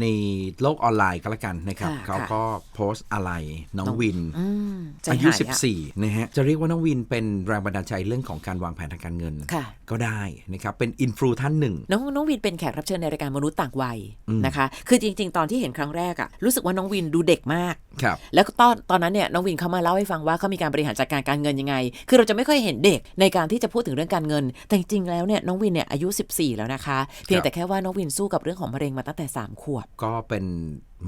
ในโลกออนไลน์ก็แล้วกันนะครับ ค่ะเขาค่ะก็โพสต์อะไรน้องวิน อืมใจอายุหอะ14 นะฮะ จะเรียกว่าน้องวินเป็นแรงบันดาลใจเรื่องของการวางแผนทางการเงิน ค่ะ ก็ได้นะครับ เป็นอินฟลูท่านหนึ่ง น้องน้องวินเป็นแขกรับเชิญในรายการมนุษย์ต่างวัยอืมนะคะ คือจริง ๆ ตอนที่เห็นครั้งแรกอะรู้สึกว่าน้องวินดูเด็กมาก ครับแล้วก็ตอนตอนนั้นเนี่ยน้องวินเขามาเล่าให้ฟังว่าเขามีการบริหารจัดการการเงินยังไง คือเราจะไม่ค่อยเห็นเด็กในการที่จะพูดถึงเรื่องการเงิน แต่จริงๆแล้วเนี่ยน้องวินเนี่ยอายุ 14 แล้วนะคะ เพียงแต่แค่ว่าน้องวินสู้กับเรื่องของมะเร็งมาตั้งแต่ 3 ขวบ ก็เป็น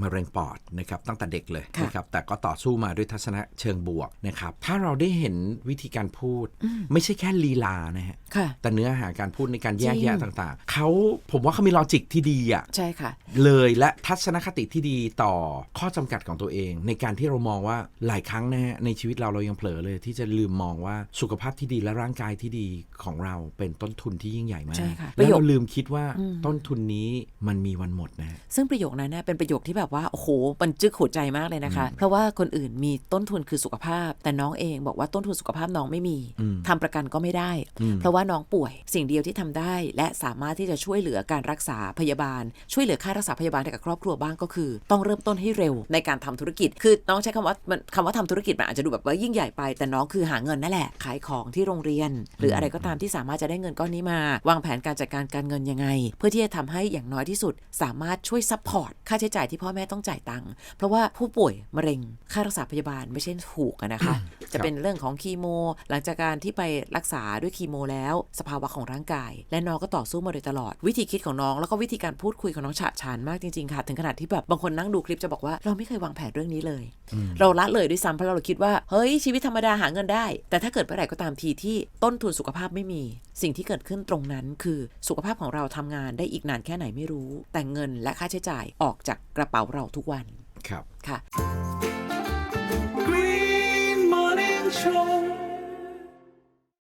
มะเร็งปอดนะครับตั้งแต่เด็กเลยค่ะนะครับแต่ก็ต่อสู้มาด้วยทัศนะเชิงบวกนะครับถ้าเราได้เห็นวิธีการพูด ไม่ใช่แค่ลีลานะฮะค่ะแต่เนื้อหาการพูดในการแยกจริงแยะต่างๆเขาผมว่าเขามีลอจิกที่ดีอะใช่ค่ะ เลยและทัศนคติที่ดีต่อข้อจำกัดของตัวเอง ในการที่เรามองว่าหลายครั้งนะฮะในชีวิตเราเรายังเผลอเลย ที่จะลืมมองว่าสุขภาพที่ดีและร่างกายที่ดีของเราเป็นต้นทุนที่ยิ่งใหญ่มากใช่ค่ะปและระโยคเราลืมคิดว่าอืมต้นทุนนี้มันมีวันหมดนะฮะซึ่งประโยคนั้นเนะเป็นประโยคที่แบบว่า โอ้โหมันจึกหัวใจมากเลยนะคะ เพราะว่าคนอื่นมีต้นทุนคือสุขภาพ แต่น้องเองบอกว่าต้นทุนสุขภาพน้องไม่มีอืมทำประกันก็ไม่ได้อืมเพราะว่าน้องป่วยสิ่งเดียวที่ทำได้ และสามารถที่จะช่วยเหลือการรักษาพยาบาล ช่วยเหลือค่ารักษาพยาบาลให้กับครอบครัวบ้างก็คือ ต้องเริ่มต้นให้เร็วในการทำธุรกิจ คือน้องใช้คำว่ามันคำว่าทำธุรกิจมันอาจจะดูแบบว่ายิ่งใหญ่ไป แต่น้องคือหาเงินนั่นแหละขายของที่โรงเรียน หรืออะไรก็ตามที่สามารถจะได้เงินก้อนนี้มา วางแผนการจัดการการเงินยังไง เพื่อที่จะทำให้อย่างน้อยที่สุด สามารถช่วยซัพพอร์ตค่าใช้จ่ายที่พ่อแม่ต้องจ่ายตังค์เพราะว่าผู้ป่วยมะเร็งค่ารักษาพยาบาลไม่ใช่ถูกอะนะคะ จะเป็นเรื่องของคีโม หลังจากการที่ไปรักษาด้วยคีโม แล้ว สภาวะของร่างกาย และน้องก็ต่อสู้มาโดยตลอด วิธีคิดของน้องแล้วก็วิธีการพูดคุยของน้องฉะฉานมากจริงๆค่ะ ถึงขนาดที่แบบบางคนนั่งดูคลิปจะบอกว่าเราไม่เคยวางแผนเรื่องนี้เลย เราละเลยด้วยซ้ำเพราะเราคิดว่าเฮ้ยชีวิตธรรมดาหาเงินได้ แต่ถ้าเกิดเมื่อไหร่ก็ตามทีที่ต้นทุนสุขภาพไม่มี สิ่งที่เกิดขึ้นตรงนั้น คือสุขภาพของเราทำงานได้อีกนานแค่ไหนไม่รู้ แต่เงินและค่าใช้จ่ายออกจากกระเป๋าเราทุกวันครับค่ะ